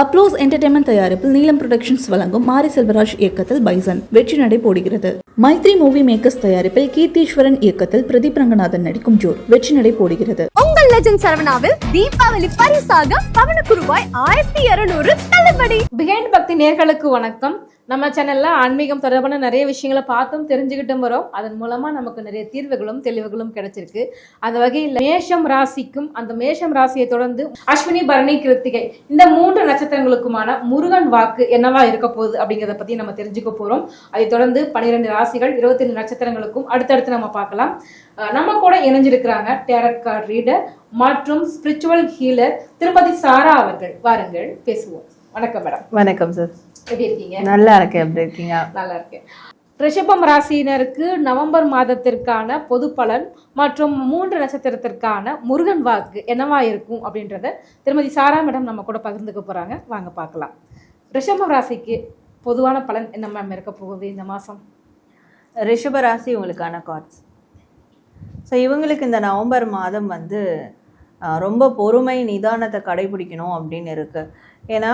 அப்ரோஸ் entertainment தயாரிப்பில் நீலம் productions வழங்கும் மாரி செல்வராஜ் இயக்கத்தில் பைசன். வெற்றி நடை போடுகிறது. மைத்ரி மூவி மேக்கர்ஸ் தயாரிப்பில் கீர்த்தீஸ்வரன் இயக்கத்தில் பிரதீப் ரங்கநாதன் நடிக்கும் ஜோர். வெற்றி நடை போடுகிறது. லோக்கல் லெஜண்ட் சரவணாவில் தீபாவளி பரிசாக பவனுக்கு ரூபாய் ஆயிரத்தி இருநூறு தள்ளுபடி. பிகைண்ட் பக்தி நேர்களுக்கு வணக்கம். நம்ம சேனல்ல ஆன்மீகம் தொடர்பான நிறைய விஷயங்களை பார்த்தும் தெரிஞ்சுக்கிட்டும் வரோம். அதன் மூலமா நமக்கு நிறைய தீர்வுகளும் தெளிவுகளும் கிடைச்சிருக்கு. அந்த வகையில் மேஷம் ராசிக்கும் அந்த மேஷம் ராசியை தொடர்ந்து அஸ்வினி பரணி கிருத்திகை இந்த மூன்று நட்சத்திரங்களுக்குமான முருகன் வாக்கு என்னவா இருக்க போகுது அப்படிங்கிறத பத்தி நம்ம தெரிஞ்சுக்க போறோம். அதை தொடர்ந்து பனிரெண்டு ராசிகள் இருபத்தி நட்சத்திரங்களுக்கும் அடுத்தடுத்து நம்ம பார்க்கலாம். நம்ம கூட இணைஞ்சிருக்கிறாங்க டேரட் கார்டு ரீடர் மற்றும் ஸ்பிரிச்சுவல் ஹீலர் திருமதி சாரா அவர்கள். வாருங்கள் பேசுவோம். வணக்கம் மேடம். வணக்கம் சார் எப்படி இருக்கீங்க? நல்லா இருக்கேன். எப்படி இருக்கீங்க? நல்லா இருக்கேன். ரிஷபம் ராசியினருக்கு நவம்பர் மாதத்திற்கான பொது பலன் மற்றும் மூன்று நட்சத்திரத்திற்கான முருகன் வாக்கு என்னவா இருக்கும் அப்படின்றத திருமதி சாரா மேடம் நம்ம கூட பகிர்ந்துக்க போறாங்க. வாங்க பார்க்கலாம். ரிஷபம் ராசிக்கு பொதுவான பலன் என்ன மேம் இருக்க போகுது இந்த மாசம் ரிஷப ராசி உங்களுக்கான கார்ட்ஸ் ஸோ இவங்களுக்கு இந்த நவம்பர் மாதம் வந்து ரொம்ப பொறுமை நிதானத்தை கடைபிடிக்கணும் அப்படின்னு இருக்குது ஏன்னா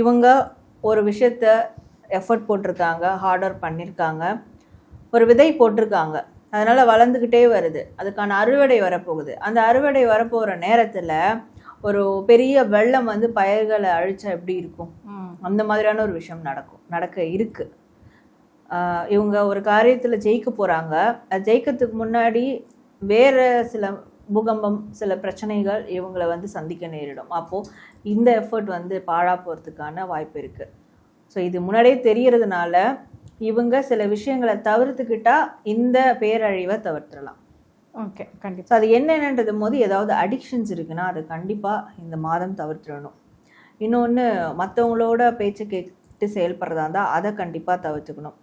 இவங்க ஒரு விஷயத்த எஃபர்ட் போட்டிருக்காங்க ஹார்ட் ஒர்க் பண்ணியிருக்காங்க ஒரு விதை போட்டிருக்காங்க. அதனால் வளர்ந்துக்கிட்டே வருது. அதுக்கான அறுவடை வரப்போகுது. அந்த அறுவடை வரப்போகிற நேரத்தில் ஒரு பெரிய வெள்ளம் வந்து பயிர்களை அழிச்சா எப்படி இருக்கும்? அந்த மாதிரியான ஒரு விஷயம் நடக்கும். நடக்க இருக்கு. இவங்க ஒரு காரியத்தில் ஜெயிக்க போகிறாங்க அது ஜெயிக்கிறதுக்கு முன்னாடி வேற சில பூகம்பம் சில பிரச்சனைகள் இவங்களை வந்து சந்திக்க நேரிடும். அப்போது இந்த எஃபர்ட் வந்து பாழா போகிறதுக்கான வாய்ப்பு இருக்குது ஸோ இது முன்னாடியே தெரியறதுனால இவங்க சில விஷயங்களை தவிர்த்துக்கிட்டா இந்த பேரழிவை தவிர்த்துடலாம். ஓகே கண்டிப்பா. ஸோ அது என்னென்னன்றது போது ஏதாவது அடிக்ஷன்ஸ் இருக்குன்னா அது கண்டிப்பாக இந்த மாதம் தவிர்த்துடணும். இன்னொன்று மற்றவங்களோட பேச்சு கேட்டு செயல்படுறதா இருந்தால் அதை கண்டிப்பாக தவிர்த்துக்கணும்.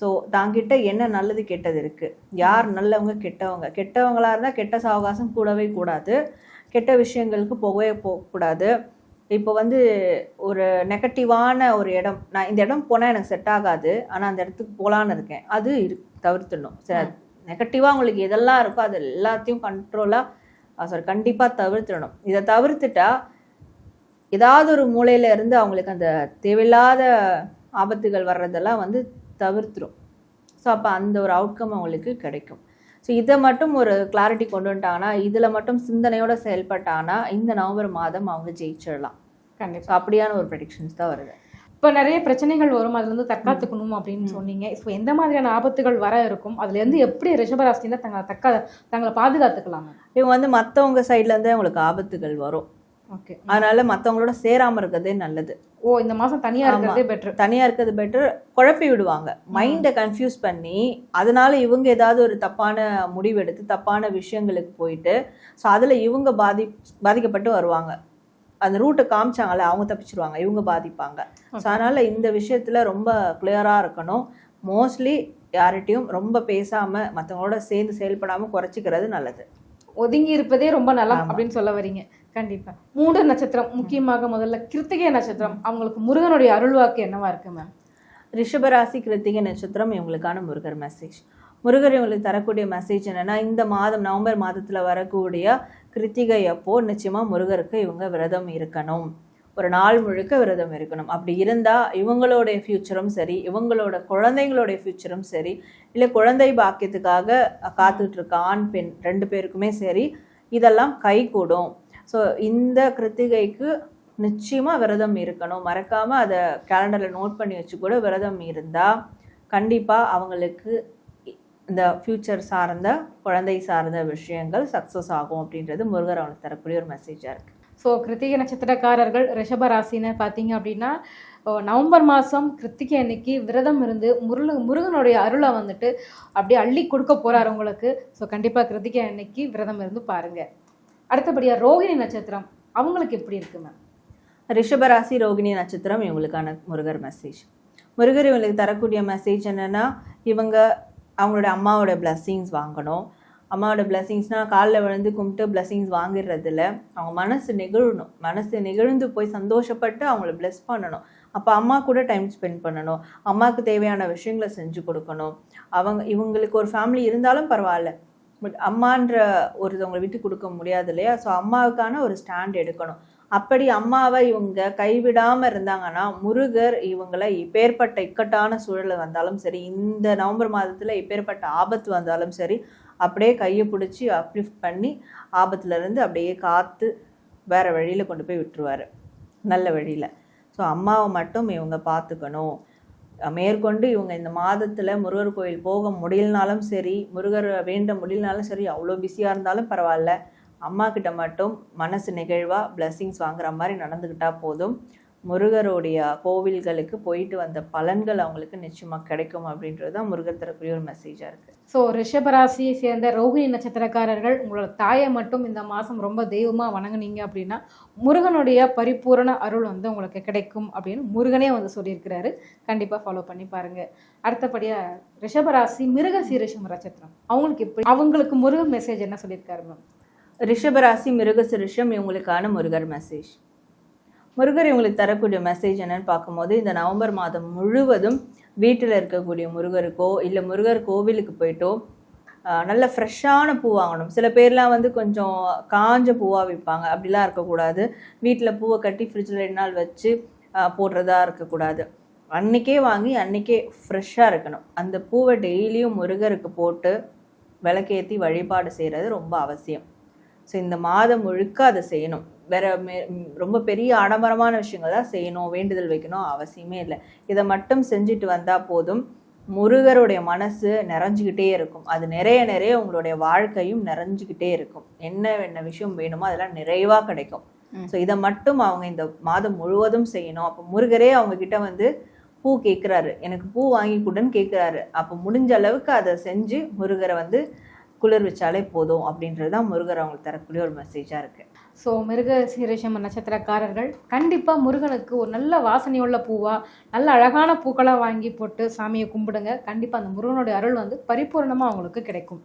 ஸோ தாங்கிட்ட என்ன நல்லது கெட்டது இருக்குது யார் நல்லவங்க கெட்டவங்க? கெட்டவங்களா இருந்தால் கெட்ட சாவகாசம் கூடவே கூடாது. கெட்ட விஷயங்களுக்கு போகவே போகக்கூடாது. இப்போ வந்து ஒரு நெகட்டிவான ஒரு இடம் நான் இந்த இடம் போனால் எனக்கு செட் ஆகாது. ஆனால் அந்த இடத்துக்கு போகலான்னு இருக்கேன். அது இரு தவிர்த்துடணும். சரி நெகட்டிவாக உங்களுக்கு எதெல்லாம் இருக்கோ அது எல்லாத்தையும் கண்ட்ரோலாக சாரி கண்டிப்பாக தவிர்த்துடணும். இதை தவிர்த்துட்டா ஏதாவது ஒரு மூலையில இருந்து அவங்களுக்கு அந்த தேவையில்லாத ஆபத்துகள் வர்றதெல்லாம் வந்து தவிர்த்துரும். ஸோ அப்போ அந்த ஒரு அவுட்கம் அவங்களுக்கு கிடைக்கும். ஸோ இதை மட்டும் ஒரு கிளாரிட்டி கொண்டு வந்துட்டாங்கன்னா இதில் மட்டும் சிந்தனையோட செயல்பட்டாங்கன்னா இந்த நவம்பர் மாதம் அவங்க ஜெயிச்சிடலாம். கண்டிப்பா. ஸோ அப்படியான ஒரு ப்ரெடிக்ஷன்ஸ் தான் வருது. இப்போ நிறைய பிரச்சனைகள் வரும் அதுல இருந்து தற்காத்துக்கணும் அப்படின்னு சொன்னீங்க. இப்போ எந்த மாதிரியான ஆபத்துகள் வர இருக்கும்? அதுல இருந்து எப்படி ரிஷபராசினா தங்களை தக்க தங்களை பாதுகாத்துக்கலாம் இவங்க வந்து மற்றவங்க சைட்லேருந்தே அவங்களுக்கு ஆபத்துகள் வரும். அதனால மற்றவங்களோட சேராமல் இருக்கிறதே நல்லது. ஓ இந்த மாசம் தனியா இருக்கிறதே பெட்டர் தனியா இருக்கிறது பெட்டர் குழப்பி விடுவாங்க. மைண்டை கன்ஃபியூஸ் பண்ணி அதனால இவங்க ஏதாவது ஒரு தப்பான முடிவெடுத்து தப்பான விஷயங்களுக்கு போயிட்டு ஸோ அதில் இவங்க பாதி பாதிக்கப்பட்டு வருவாங்க. அந்த ரூட்டை காமிச்சாங்கல்ல அவங்க தப்பிச்சிருவாங்க. இவங்க பாதிப்பாங்க. ஸோ அதனால இந்த விஷயத்துல ரொம்ப கிளியராக இருக்கணும். மோஸ்ட்லி யார்கிட்டயும் ரொம்ப பேசாம மற்றவங்களோட சேர்ந்து செயல்படாம குறைச்சிக்கிறது நல்லது. ஒதுங்கி இருப்பதே ரொம்ப நல்லா அப்படின்னு சொல்ல வரீங்க. கண்டிப்பா. மூட நட்சத்திரம் முக்கியமாக முதல்ல கிருத்திகை நட்சத்திரம். அவங்களுக்கு முருகனுடைய அருள்வாக்கு என்னவா இருக்கு மேம் ரிஷபராசி கிருத்திகை நட்சத்திரம் இவங்களுக்கான முருகர் மெசேஜ் முருகர் இவங்களுக்கு தரக்கூடிய மெசேஜ் என்னன்னா இந்த மாதம் நவம்பர் மாதத்துல வரக்கூடிய கிருத்திகை அப்போ நிச்சயமா முருகருக்கு இவங்க விரதம் இருக்கணும். ஒரு நாள் முழுக்க விரதம் இருக்கணும். அப்படி இருந்தால் இவங்களுடைய ஃப்யூச்சரும் சரி இவங்களோட குழந்தைங்களுடைய ஃப்யூச்சரும் சரி இல்லை குழந்தை பாக்கியத்துக்காக காத்துட்ருக்க ஆண் பெண் ரெண்டு பேருக்குமே சரி இதெல்லாம் கைகூடும். ஸோ இந்த கிருத்திகைக்கு நிச்சயமாக விரதம் இருக்கணும். மறக்காமல் அதை கேலண்டரில் நோட் பண்ணி வச்சு கூட விரதம் இருந்தால் கண்டிப்பாக அவங்களுக்கு இந்த ஃப்யூச்சர் சார்ந்த குழந்தை சார்ந்த விஷயங்கள் சக்ஸஸ் ஆகும் அப்படின்றது முருகர் அவனுக்கு தரக்கூடிய ஒரு மெசேஜாக இருக்குது ஸோ கிருத்திகை நட்சத்திரக்காரர்கள் ரிஷப ராசினர் பார்த்தீங்க அப்படின்னா நவம்பர் மாதம் கிருத்திகை அன்னைக்கு விரதம் இருந்து முருக முருகனுடைய அருளை வந்துட்டு அப்படியே அள்ளி கொடுக்க போகிறார் உங்களுக்கு. ஸோ கண்டிப்பாக கிருத்திகை அன்னைக்கு விரதம் இருந்து பாருங்கள் அடுத்தபடியாக ரோகிணி நட்சத்திரம் அவங்களுக்கு எப்படி இருக்கு மேம் ரிஷபராசி ரோகிணி நட்சத்திரம் இவங்களுக்கான முருகர் மெசேஜ் முருகர் இவங்களுக்கு தரக்கூடிய மெசேஜ் என்னென்னா இவங்க அவங்களோட அம்மாவோட பிளஸ்ஸிங்ஸ் வாங்கணும். அம்மாவோட பிளஸ்ஸிங்ஸ்னால் காலில் விழுந்து கும்பிட்டு பிளஸ்ஸிங்ஸ் வாங்கிடுறதுல அவங்க மனசு நெகிழணும். மனசு நெகிழ்ந்து போய் சந்தோஷப்பட்டு அவங்கள பிளஸ் பண்ணணும். அப்போ அம்மா கூட டைம் ஸ்பெண்ட் பண்ணணும். அம்மாவுக்கு தேவையான விஷயங்களை செஞ்சு கொடுக்கணும். அவங்க இவங்களுக்கு ஒரு ஃபேமிலி இருந்தாலும் பரவாயில்ல. பட் அம்மான்ற ஒருத்தவங்களை விட்டு கொடுக்க முடியாது இல்லையா? ஸோ அம்மாவுக்கான ஒரு ஸ்டாண்ட் எடுக்கணும். அப்படி அம்மாவை இவங்க கைவிடாமல் இருந்தாங்கன்னா முருகர் இவங்களை இப்பேற்பட்ட இக்கட்டான சூழல் வந்தாலும் சரி இந்த நவம்பர் மாதத்தில் இப்பேற்பட்ட ஆபத்து வந்தாலும் சரி அப்படியே கையை பிடிச்சி அப்லிஃப்ட் பண்ணி ஆபத்துலேருந்து அப்படியே காத்து வேற வழியில் கொண்டு போய் விட்டுருவாரு. நல்ல வழியில். ஸோ அம்மாவை மட்டும் இவங்க பார்த்துக்கணும். மேற்கொண்டு இவங்க இந்த மாதத்துல முருகர் கோயில் போக முடியலனாலும் சரி முருகர் வேண்ட முடியலனாலும் சரி அவ்வளோ பிஸியாக இருந்தாலும் பரவாயில்ல. அம்மா கிட்ட மட்டும் மனசு நெகிழ்வா பிளஸ்ஸிங்ஸ் வாங்குற மாதிரி நடந்துக்கிட்டா போதும். முருகருடைய கோவில்களுக்கு போயிட்டு வந்த பலன்கள் அவங்களுக்கு நிச்சயமா கிடைக்கும் அப்படின்றது தான் முருகர் தரக்கூடிய ஒரு மெசேஜாக இருக்கு. ஸோ ரிஷபராசியை சேர்ந்த ரோகிணி நட்சத்திரக்காரர்கள் உங்களோட தாயை மட்டும் இந்த மாதம் ரொம்ப தெய்வமாக வணங்குனீங்க அப்படின்னா முருகனுடைய பரிபூரண அருள் வந்து உங்களுக்கு கிடைக்கும் அப்படின்னு முருகனே வந்து சொல்லியிருக்கிறாரு. கண்டிப்பாக ஃபாலோ பண்ணி பாருங்க. அடுத்தபடியாக ரிஷபராசி மிருக சீரிஷம் நட்சத்திரம். அவங்களுக்கு எப்படி அவங்களுக்கு முருகன் மெசேஜ் என்ன சொல்லியிருக்காரு மேம் ரிஷபராசி மிருகசிருஷம் இவங்களுக்கான முருகர் மெசேஜ் முருகர் இவங்களுக்கு தரக்கூடிய மெசேஜ் என்னன்னு பார்க்கும்போது இந்த நவம்பர் மாதம் முழுவதும் வீட்டில் இருக்கக்கூடிய முருகருக்கோ இல்லை முருகர் கோவிலுக்கு போயிட்டோ நல்ல ஃப்ரெஷ்ஷான பூ வாங்கணும். சில பேர்லாம் வந்து கொஞ்சம் காஞ்ச பூவாக விற்பாங்க. அப்படிலாம் இருக்கக்கூடாது. வீட்டில் பூவை கட்டி ஃப்ரிட்ஜில் ரெண்டு நாள் வச்சு போடுறதா இருக்கக்கூடாது. அன்னைக்கே வாங்கி அன்னைக்கே ஃப்ரெஷ்ஷாக இருக்கணும். அந்த பூவை டெய்லியும் முருகருக்கு போட்டு விளக்கேற்றி வழிபாடு செய்கிறது ரொம்ப அவசியம். ஸோ இந்த மாதம் முழுக்க அதை செய்யணும். வேற ரொம்ப பெரிய ஆடம்பரமான விஷயங்கள் தான் செய்யணும் வேண்டுதல் வைக்கணும் அவசியமே இல்லை. இதை மட்டும் செஞ்சுட்டு வந்தால் போதும். முருகருடைய மனசு நிறைஞ்சுக்கிட்டே இருக்கும். அது நிறைய நிறைய உங்களுடைய வாழ்க்கையும் நிறைஞ்சுக்கிட்டே இருக்கும். என்ன என்ன விஷயம் வேணுமோ அதெல்லாம் நிறைவாக கிடைக்கும். ஸோ இதை மட்டும் அவங்க இந்த மாதம் முழுவதும் செய்யணும். அப்போ முருகரே அவங்க கிட்ட வந்து பூ கேட்குறாரு எனக்கு பூ வாங்கி கொடுன்னு கேட்குறாரு அப்போ முடிஞ்ச அளவுக்கு அதை செஞ்சு முருகரை வந்து குளிர் வச்சாலே போதும் அப்படின்றது தான் முருகர் அவங்களுக்கு தரக்கூடிய ஒரு மெசேஜாக இருக்குது ஸோ மிருக சீரிஷம் நட்சத்திரக்காரர்கள் கண்டிப்பாக முருகனுக்கு ஒரு நல்ல வாசனையுள்ள பூவாக நல்ல அழகான பூக்களாக வாங்கி போட்டு சாமியை கும்பிடுங்க. கண்டிப்பாக அந்த முருகனுடைய அருள் வந்து பரிபூர்ணமாக அவங்களுக்கு கிடைக்கும்.